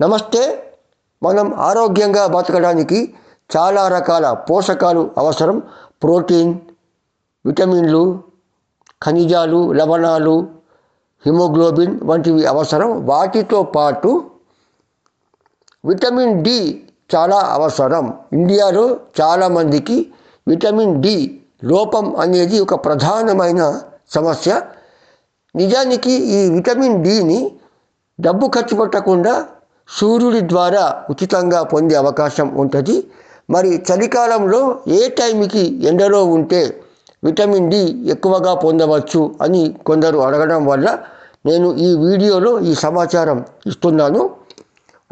నమస్తే. మనం ఆరోగ్యంగా బతకడానికి చాలా రకాల పోషకాలు అవసరం. ప్రోటీన్ విటమిన్లు ఖనిజాలు లవణాలు హిమోగ్లోబిన్ వంటివి అవసరం. వాటితో పాటు విటమిన్ డి చాలా అవసరం. ఇండియాలో చాలామందికి విటమిన్ డి లోపం అనేది ఒక ప్రధానమైన సమస్య. నిజానికి ఈ విటమిన్ డిని డబ్బు ఖర్చు పెట్టకుండా సూర్యుడి ద్వారా ఉచితంగా పొందే అవకాశం ఉంటుంది. మరి చలికాలంలో ఏ టైంకి ఎండలో ఉంటే విటమిన్ డి ఎక్కువగా పొందవచ్చు అని కొందరు అడగడం వల్ల నేను ఈ వీడియోలో ఈ సమాచారం ఇస్తున్నాను.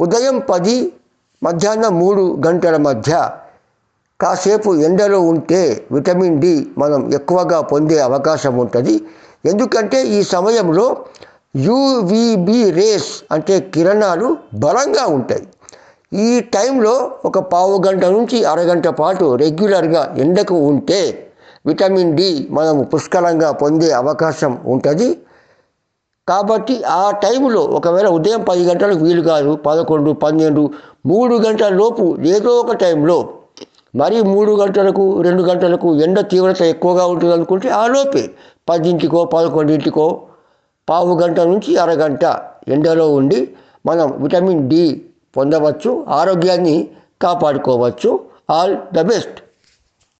ఉదయం పది మధ్యాహ్నం మూడు గంటల మధ్య కాసేపు ఎండలో ఉంటే విటమిన్ డి మనం ఎక్కువగా పొందే అవకాశం ఉంటుంది. ఎందుకంటే ఈ సమయంలో యూవిబి రేస్ అంటే కిరణాలు బలంగా ఉంటాయి. ఈ టైంలో ఒక పావు గంట నుంచి అరగంట పాటు రెగ్యులర్గా ఎండకు ఉంటే విటమిన్ డి మనము పుష్కలంగా పొందే అవకాశం ఉంటుంది. కాబట్టి ఆ టైంలో ఒకవేళ ఉదయం పది గంటలకు వీలు కాదు పదకొండు పన్నెండు మూడు గంటల లోపు ఏదో ఒక టైంలో మరి మూడు గంటలకు రెండు గంటలకు ఎండ తీవ్రత ఎక్కువగా ఉంటుంది అనుకుంటే ఆ లోపే పదింటికో పదకొండింటికో పావు గంట నుంచి అరగంట ఎండలో ఉండి మనం విటమిన్ డి పొందవచ్చు ఆరోగ్యాన్ని కాపాడుకోవచ్చు. All the best.